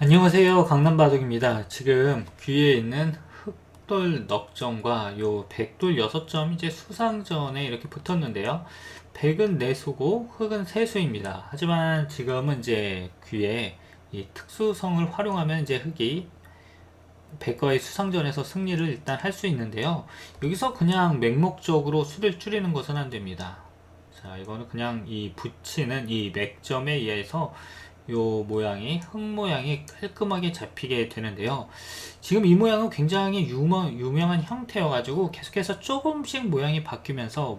안녕하세요. 강남바둑입니다. 지금 귀에 있는 흑돌 넉점과 요 백돌 6점 이제 수상전에 이렇게 붙었는데요. 백은 내수고 흑은 세수입니다. 하지만 지금은 이제 귀에 이 특수성을 활용하면 이제 흑이 백과의 수상전에서 승리를 일단 할 수 있는데요. 여기서 그냥 맹목적으로 수를 줄이는 것은 안 됩니다. 자 이거는 그냥 이 붙이는 이 맥점에 의해서 요 모양이 흙 모양이 깔끔하게 잡히게 되는데요. 지금 이 모양은 굉장히 유머, 유명한 형태여 가지고 계속해서 조금씩 모양이 바뀌면서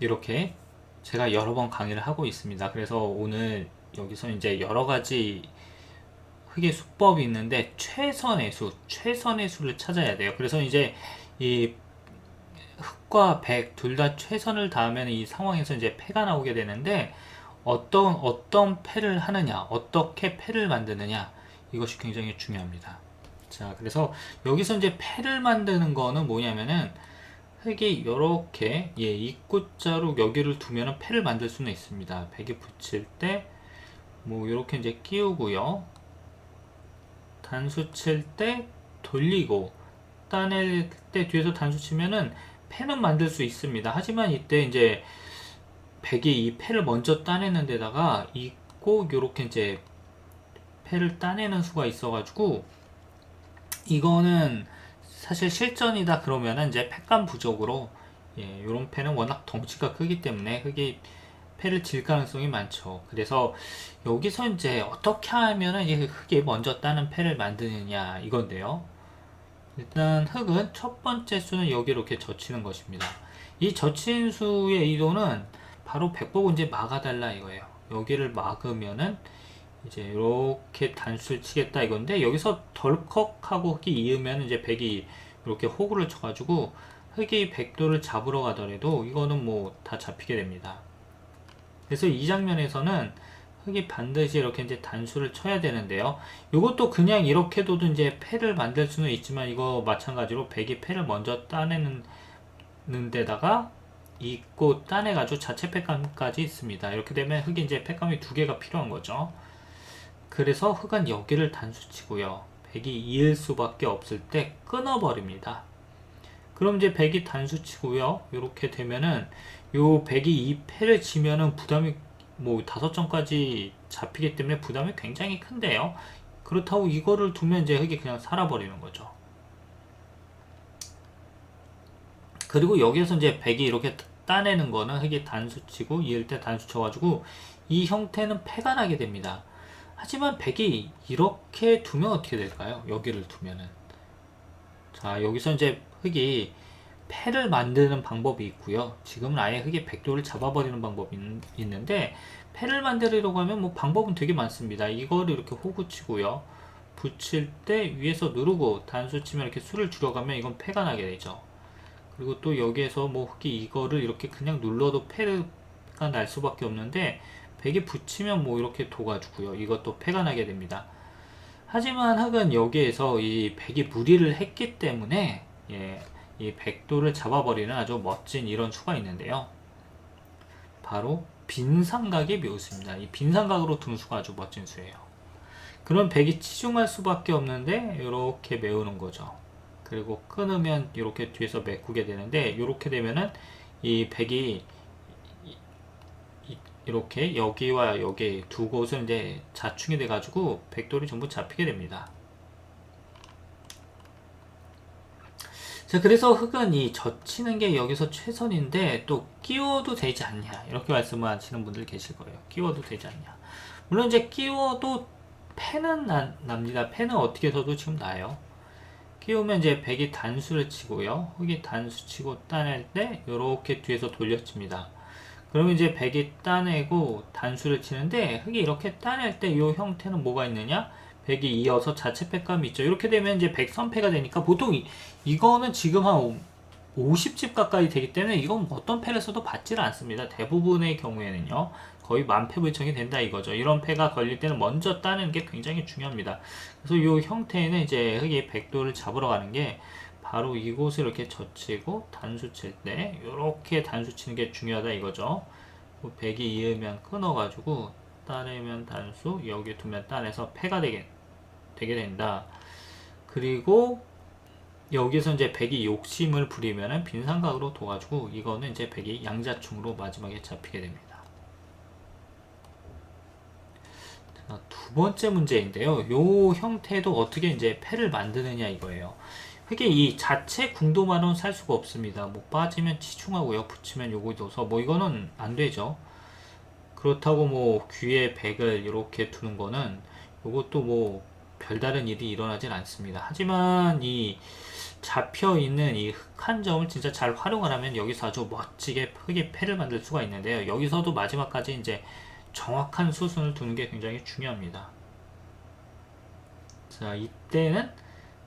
이렇게 제가 여러 번 강의를 하고 있습니다. 그래서 오늘 여기서 이제 여러 가지 흙의 수법이 있는데 최선의 수, 최선의 수를 찾아야 돼요. 그래서 이제 이 흙과 백 둘 다 최선을 다하면 이 상황에서 이제 패가 나오게 되는데 어떤 어떤 패를 하느냐, 어떻게 패를 만드느냐 이것이 굉장히 중요합니다. 자, 그래서 여기서 이제 패를 만드는 거는 뭐냐면은 흙이 이렇게 예, 입구자로 여기를 두면은 패를 만들 수는 있습니다. 백이 붙일 때 뭐 이렇게 이제 끼우고요. 단수 칠 때 돌리고 따낼 때 뒤에서 단수 치면은 패는 만들 수 있습니다. 하지만 이때 이제 백이 이 패를 먼저 따내는 데다가 있고 요렇게 이제 패를 따내는 수가 있어가지고 이거는 사실 실전이다 그러면은 이제 패감 부족으로 예, 요런 패는 워낙 덩치가 크기 때문에 흑이 패를 질 가능성이 많죠. 그래서 여기서 이제 어떻게 하면은 이제 흑이 먼저 따는 패를 만드느냐 이건데요. 일단 흑은 첫 번째 수는 여기 이렇게 젖히는 것입니다. 이 젖힌 수의 이도는 바로 이제 막아달라 이거예요. 여기를 막으면은 이제 이렇게 단수를 치겠다 이건데 여기서 덜컥하고 흑이 이으면 이제 백이 이렇게 호구를 쳐가지고 흑이 백도를 잡으러 가더라도 이거는 뭐 다 잡히게 됩니다. 그래서 이 장면에서는 흑이 반드시 이렇게 이제 단수를 쳐야 되는데요. 이것도 그냥 이렇게 둬도 이제 패를 만들 수는 있지만 이거 마찬가지로 백이 패를 먼저 따내는 데다가 있고 따내가지고 자체 팩감까지 있습니다. 이렇게 되면 흙이 이제 팩감이 두 개가 필요한 거죠. 그래서 흙은 여기를 단수치고요. 백이 이을 수밖에 없을 때 끊어버립니다. 그럼 이제 백이 단수치고요. 이렇게 되면은 요 백이 이 패를 치면은 부담이 뭐 다섯 점까지 잡히기 때문에 부담이 굉장히 큰데요. 그렇다고 이거를 두면 이제 흙이 그냥 살아버리는 거죠. 그리고 여기에서 이제 백이 이렇게 따내는 거는 흙이 단수치고 이을 때 단수 쳐가지고 이 형태는 패가 나게 됩니다. 하지만 백이 이렇게 두면 어떻게 될까요? 여기를 두면은 자 여기서 이제 흙이 패를 만드는 방법이 있고요. 지금은 아예 흙이 백도를 잡아버리는 방법이 있는데 패를 만들려고 하면 뭐 방법은 되게 많습니다. 이거를 이렇게 호구 치고요. 붙일 때 위에서 누르고 단수 치면 이렇게 수를 줄여가면 이건 패가 나게 되죠. 그리고 또 여기에서 뭐 흑이 이거를 이렇게 그냥 눌러도 패가 날 수밖에 없는데 백에 붙이면 뭐 이렇게 도가주고요. 이것도 패가 나게 됩니다. 하지만 흑은 여기에서 이 백이 무리를 했기 때문에 예, 이 백도를 잡아버리는 아주 멋진 이런 수가 있는데요. 바로 빈삼각의 묘수입니다. 이 빈삼각으로 두는 수가 아주 멋진 수예요. 그럼 백이 치중할 수밖에 없는데 이렇게 메우는 거죠. 그리고 끊으면 이렇게 뒤에서 메꾸게 되는데 이렇게 되면은 이 백이 이렇게 여기와 여기 두 곳은 이제 자충이 돼 가지고 백돌이 전부 잡히게 됩니다. 자 그래서 흙은 이 젖히는 게 여기서 최선인데 또 끼워도 되지 않냐 이렇게 말씀을 하시는 분들 계실 거예요. 끼워도 되지 않냐. 물론 이제 끼워도 나, 납니다. 펜은 어떻게 해서도 지금 나요. 끼우면 이제 백이 단수를 치고요. 흑이 단수 치고 따낼 때 이렇게 뒤에서 돌려칩니다. 그러면 이제 백이 따내고 단수를 치는데 흑이 이렇게 따낼 때 이 형태는 뭐가 있느냐? 백이 이어서 자체 패감이 있죠. 이렇게 되면 이제 백선패가 되니까 보통 이, 이거는 지금 한 50집 가까이 되기 때문에 이건 어떤 패를 써도 받지를 않습니다. 대부분의 경우에는요. 거의 만패 불청이 된다 이거죠. 이런 패가 걸릴 때는 먼저 따는 게 굉장히 중요합니다. 그래서 이 형태는 이제 흙이 백도를 잡으러 가는 게 바로 이곳을 이렇게 젖히고 단수 칠 때 이렇게 단수 치는 게 중요하다 이거죠. 백이 이으면 끊어가지고 따내면 단수 여기 두면 따내서 패가 되게 되게 된다. 그리고 여기서 이제 백이 욕심을 부리면은 빈삼각으로 둬가지고 이거는 이제 백이 양자충으로 마지막에 잡히게 됩니다. 자, 두 번째 문제인데요. 요 형태도 어떻게 이제 패를 만드느냐 이거예요. 흑이 이 자체 궁도만은 살 수가 없습니다. 뭐 빠지면 치중하고요. 붙이면 요거 둬서 뭐 이거는 안 되죠. 그렇다고 뭐 귀에 백을 이렇게 두는 거는 요것도 뭐 별다른 일이 일어나진 않습니다. 하지만 이 잡혀 있는 이 흑한 점을 진짜 잘 활용을 하면 여기서 아주 멋지게 흑의 패를 만들 수가 있는데요. 여기서도 마지막까지 이제 정확한 수순을 두는 게 굉장히 중요합니다. 자, 이때는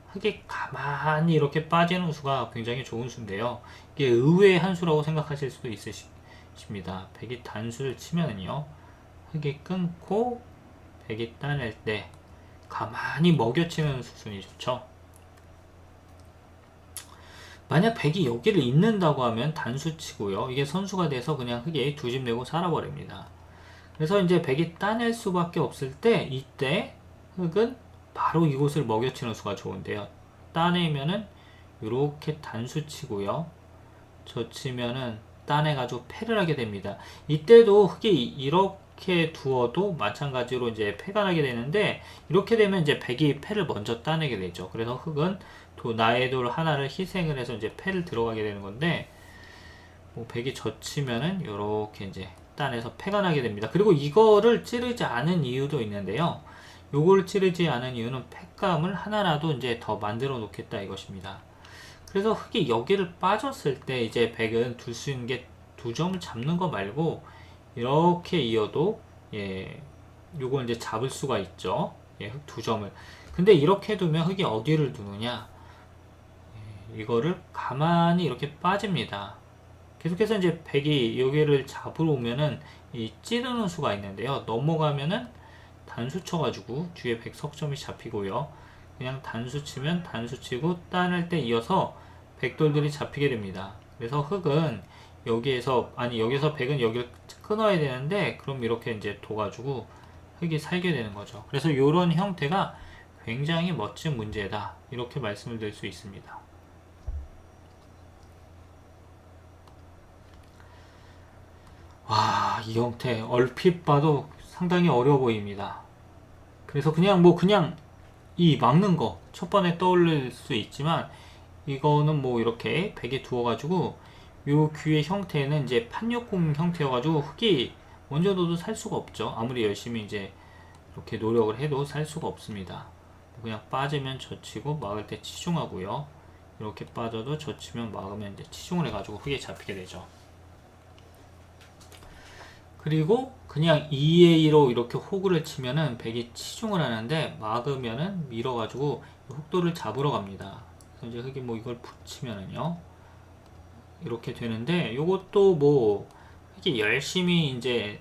흑이 가만히 이렇게 빠지는 수가 굉장히 좋은 수인데요. 이게 의외의 한 수라고 생각하실 수도 있으십니다. 백이 단수를 치면은요, 흑이 끊고 백이 따낼 때 가만히 먹여치는 수순이 좋죠. 만약 백이 여기를 잇는다고 하면 단수 치고요. 이게 선수가 돼서 그냥 흑이 두집 내고 살아버립니다. 그래서 이제 백이 따낼 수밖에 없을 때 이때 흑은 바로 이곳을 먹여치는 수가 좋은데요. 따내면은 이렇게 단수 치고요. 젖히면은 따내가지고 패를 하게 됩니다. 이때도 흑이 이렇게 두어도 마찬가지로 이제 패가 나게 되는데 이렇게 되면 이제 백이 패를 먼저 따내게 되죠. 그래서 흑은 또 나의 돌 하나를 희생을 해서 이제 패를 들어가게 되는 건데 뭐 백이 젖히면은 이렇게 이제 따내서 패가 나게 됩니다. 그리고 이거를 찌르지 않은 이유도 있는데요. 요걸 찌르지 않은 이유는 팩감을 하나라도 이제 더 만들어 놓겠다 이것입니다. 그래서 흙이 여기를 빠졌을 때 이제 백은 둘 수 있는 게 두 점을 잡는 거 말고 이렇게 이어도 예 요걸 이제 잡을 수가 있죠. 예, 흙 두 점을. 근데 이렇게 두면 흙이 어디를 두느냐? 예, 이거를 가만히 이렇게 빠집니다. 계속해서 이제 백이 여기를 잡으러 오면은 이 찌르는 수가 있는데요. 넘어가면은 단수 쳐가지고 뒤에 백 석점이 잡히고요. 그냥 단수 치면 단수 치고 따낼 때 이어서 백돌들이 잡히게 됩니다. 그래서 흑은 여기에서 아니 여기서 백은 여기를 끊어야 되는데 그럼 이렇게 이제 둬가지고 흑이 살게 되는 거죠. 그래서 이런 형태가 굉장히 멋진 문제다 이렇게 말씀을 드릴 수 있습니다. 와, 이 형태 얼핏 봐도 상당히 어려워 보입니다. 그래서 그냥 뭐 그냥 이 막는 거 첫 번에 떠올릴 수 있지만 이거는 뭐 이렇게 베개 두어가지고 요 귀의 형태는 이제 판역공 형태여가지고 흙이 먼저 둬도 살 수가 없죠. 아무리 열심히 이제 이렇게 노력을 해도 살 수가 없습니다. 그냥 빠지면 젖히고 막을 때 치중하고요. 이렇게 빠져도 젖히면 막으면 이제 치중을 해가지고 흙에 잡히게 되죠. 그리고 그냥 2A로 이렇게 호구를 치면은 백이 치중을 하는데 막으면은 밀어가지고 흑도를 잡으러 갑니다. 그래서 이제 흑이 뭐 이걸 붙이면은요. 이렇게 되는데 요것도 뭐 흑이 열심히 이제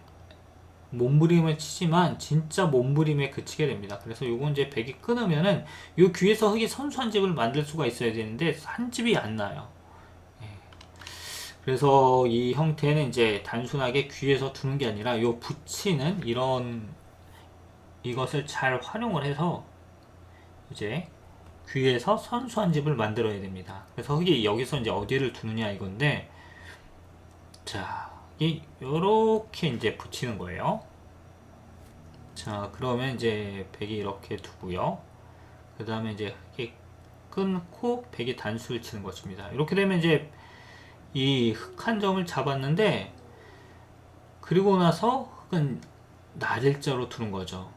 몸부림을 치지만 진짜 몸부림에 그치게 됩니다. 그래서 요건 이제 백이 끊으면은 요 귀에서 흑이 선수 한 집을 만들 수가 있어야 되는데 한 집이 안 나요. 그래서 이 형태는 이제 단순하게 귀에서 두는 게 아니라 요 붙이는 이런 이것을 잘 활용을 해서 이제 귀에서 선수한 집을 만들어야 됩니다. 그래서 흙이 여기서 이제 어디를 두느냐 이건데 자, 이 요렇게 이제 붙이는 거예요. 자, 그러면 이제 백이 이렇게 두고요. 그 다음에 이제 흙이 끊고 백이 단수를 치는 것입니다. 이렇게 되면 이제 이 흑한 점을 잡았는데 그리고 나서 흑은 나일자로 두는 거죠.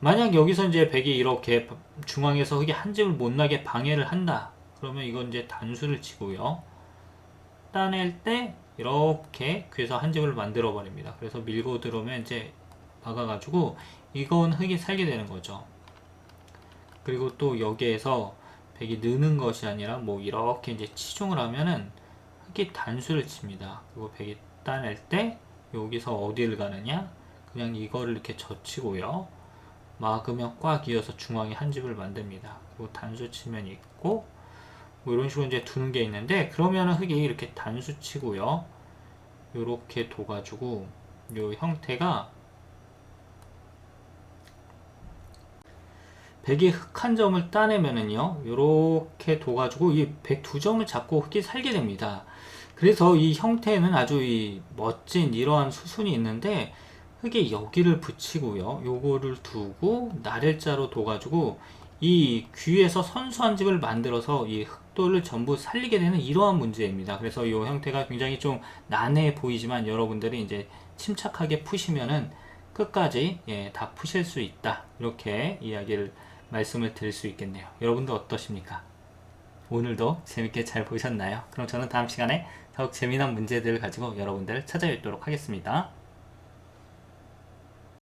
만약 여기서 이제 백이 이렇게 중앙에서 흑이 한 점을 못 나게 방해를 한다. 그러면 이건 이제 단수를 치고요. 따낼 때 이렇게 귀에서 한 점을 만들어 버립니다. 그래서 밀고 들어오면 이제 막아가지고 이건 흑이 살게 되는 거죠. 그리고 또 여기에서 백이 느는 것이 아니라 뭐 이렇게 이제 치중을 하면은 흑이 단수를 칩니다. 그리고 백이 따낼 때 여기서 어디를 가느냐? 그냥 이거를 이렇게 젖히고요. 막으면 꽉 이어서 중앙에 한 집을 만듭니다. 그리고 단수 치면 있고 뭐 이런 식으로 이제 두는 게 있는데 그러면은 흑이 이렇게 단수 치고요. 이렇게 둬가지고 요 형태가 백이 흑한 점을 따내면은요, 요렇게 둬가지고 이 백 두 점을 잡고 흑이 살게 됩니다. 그래서 이 형태는 아주 이 멋진 이러한 수순이 있는데 흑이 여기를 붙이고요. 요거를 두고 나래자로 둬가지고 이 귀에서 선수한 집을 만들어서 이 흑돌을 전부 살리게 되는 이러한 문제입니다. 그래서 이 형태가 굉장히 좀 난해 보이지만 여러분들이 이제 침착하게 푸시면은 끝까지 예, 다 푸실 수 있다. 이렇게 이야기를 말씀을 드릴 수 있겠네요. 여러분도 어떠십니까? 오늘도 재밌게 잘 보셨나요? 그럼 저는 다음 시간에 더욱 재미난 문제들을 가지고 여러분들을 찾아뵙도록 하겠습니다.